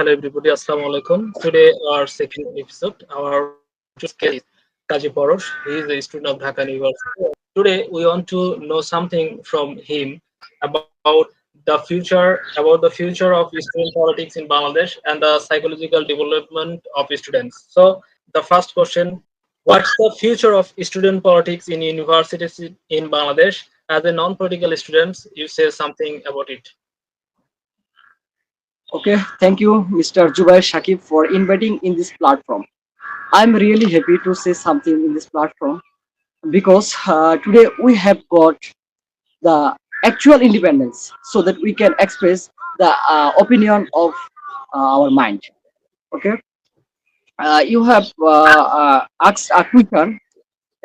Hello everybody, Assalamu alaikum. Today our second episode, our guest is Kaji Porosh. He is a student of Dhaka University. Today we want to know something from him about the future, about the future of student politics in Bangladesh and the psychological development of students. So the first question, what's the future of student politics in universities in Bangladesh? As a non-political student, you say something about it. Okay, thank you, Mr. Jubair Shakib, for inviting in this platform. I'm really happy to say something in this platform because uh, today we have got the actual independence so that we can express the uh, opinion of uh, our mind. Okay, uh, you have uh, uh, asked a question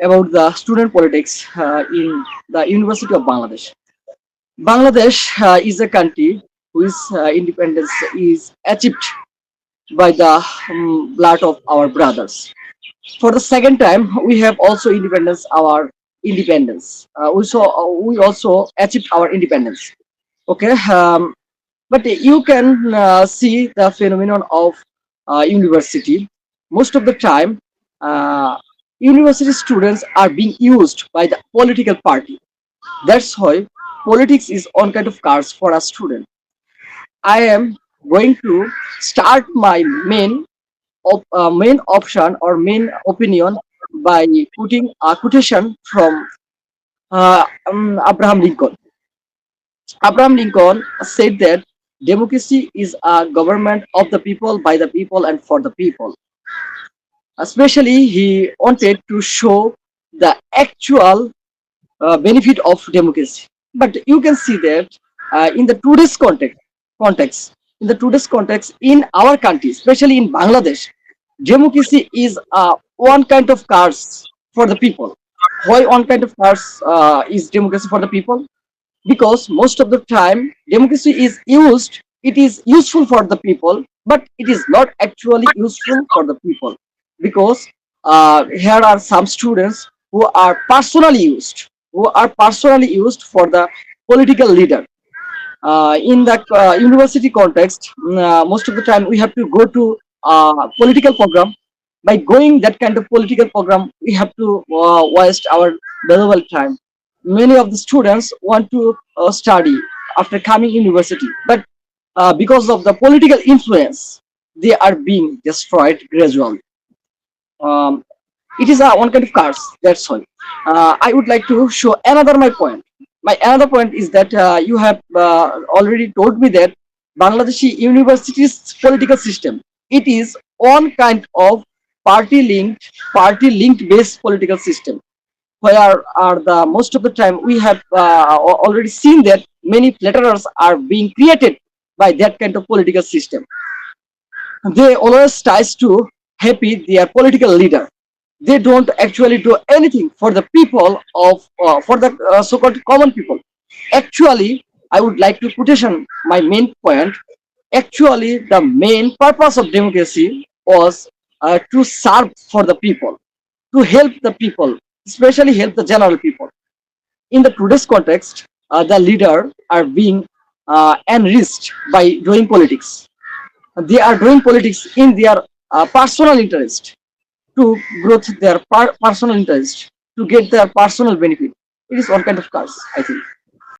about the student politics uh, in the University of Bangladesh. Bangladesh uh, is a country whose uh, independence is achieved by the um, blood of our brothers. For the second time, we have also independence our independence. Uh, we uh, we also achieved our independence. Okay, um, but you can uh, see the phenomenon of uh, university. Most of the time, uh, university students are being used by the political party. That's why politics is on kind of cards for a student. I am going to start my main op- uh, main option or main opinion by putting a quotation from uh, um, Abraham Lincoln. Abraham Lincoln said that democracy is a government of the people, by the people, and for the people. Especially, he wanted to show the actual uh, benefit of democracy. But you can see that uh, in the today's context, context, in the today's context, in our country, especially in Bangladesh, democracy is uh, one kind of cars for the people. Why one kind of cars uh, is democracy for the people? Because most of the time, democracy is used, it is useful for the people, but it is not actually useful for the people. Because uh, here are some students who are personally used, who are personally used for the political leader in the uh, university context, mm, uh, most of the time we have to go to uh, political program. By going that kind of political program, we have to uh, waste our valuable time. Many of the students want to uh, study after coming university, but uh, because of the political influence, they are being destroyed gradually. Um, it is a one kind of curse. That's all. Uh, I would like to show another my point my another point is that uh, you have uh, already told me that Bangladeshi university's political system it is one kind of party linked party linked based political system. Where are the most of the time we have uh, already seen that many flatterers are being created by that kind of political system. They always tries to happy their political leader they don't actually do anything for the people of uh, for the uh, so-called common people. Actually i would like to quotation my main point. Actually the main purpose of democracy was uh, to serve for the people to help the people especially help the general people. In the today's context uh, the leader are being uh, enriched by doing politics. They are doing politics in their uh, personal interest to growth their personal interest to get their personal benefit. It is one kind of curse, I think.